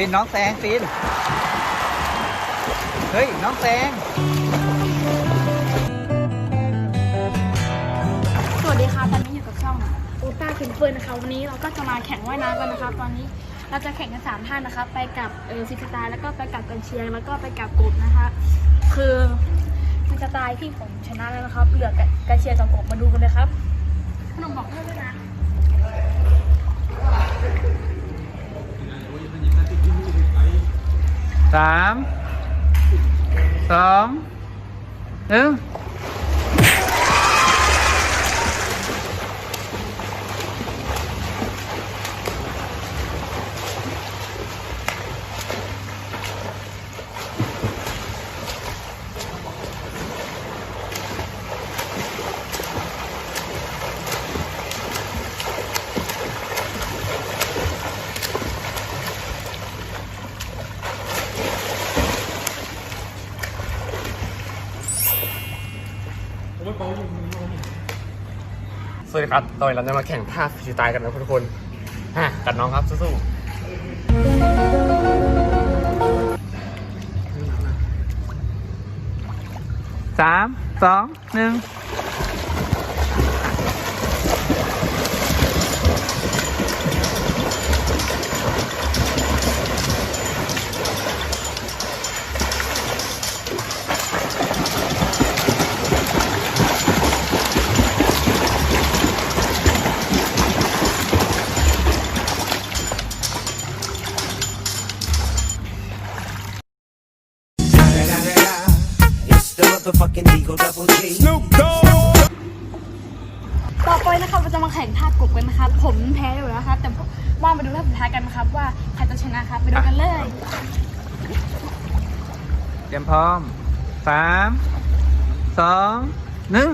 ฟินน้องแซงฟิน เฮ้ย น้องแซง สวัสดีค่ะตอนนี้อยู่กับช่องโอต้าฟินเฟิร์นนะคะวันนี้เราก็จะมาแข่งว่ายน้ำกันนะครับตอนนี้เราจะแข่งกันสามท่านนะครับไปกับเออฟิสไตล์แล้วก็ไปกับกันเชียง แล้วก็ไปกับกบนะคะ คือฟิสไตล์ที่ผมชนะแล้วนะครับเหลือกันเชียร์กับกบมาดูกันเลยครับขนมบอกเพื่อนด้วยนะ สาม สองหนึ่งสวัสดีครับตอนนี้เราจะมาแข่งท่าฟรีสไตล์กันนะทุกคนฮะกับน้องครับสู้ๆสามสองหนึ่ง ต่อไปนะครับเราจะมาแข่งท่ากบกันนะครับผมแพ้อยู่แล้วครับ แต่ว่ามาดูท่าสุดท้ายกันนะครับ ว่าใครจะชนะครับไปดูกันเลยเตรียมพร้อมสามสองหนึ่ง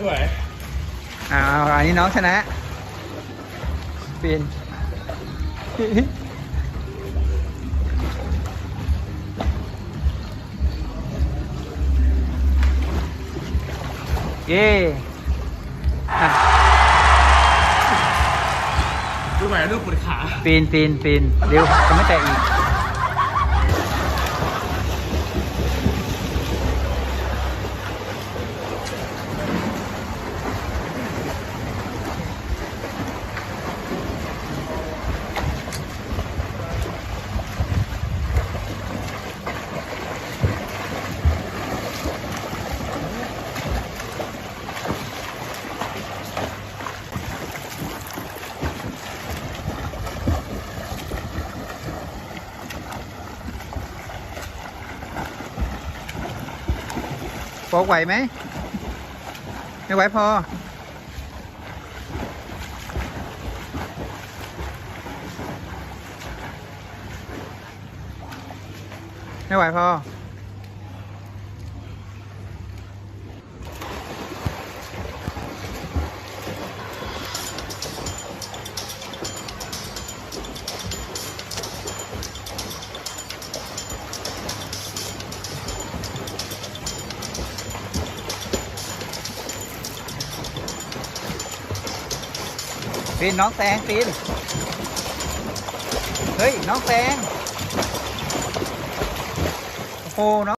ด้วยอ้าวอันนี้น้องชนะฟินเย้อะดูไหมลูกปวดขา ปีนปีนปีนเร็วจะไม่แตะอีก โฟกไหวไหม ไม่ไหวพอ ไม่ไหวพอ ปีนน้องแซงปีนเฮ้ย น้องแซงโอ้โหน้อง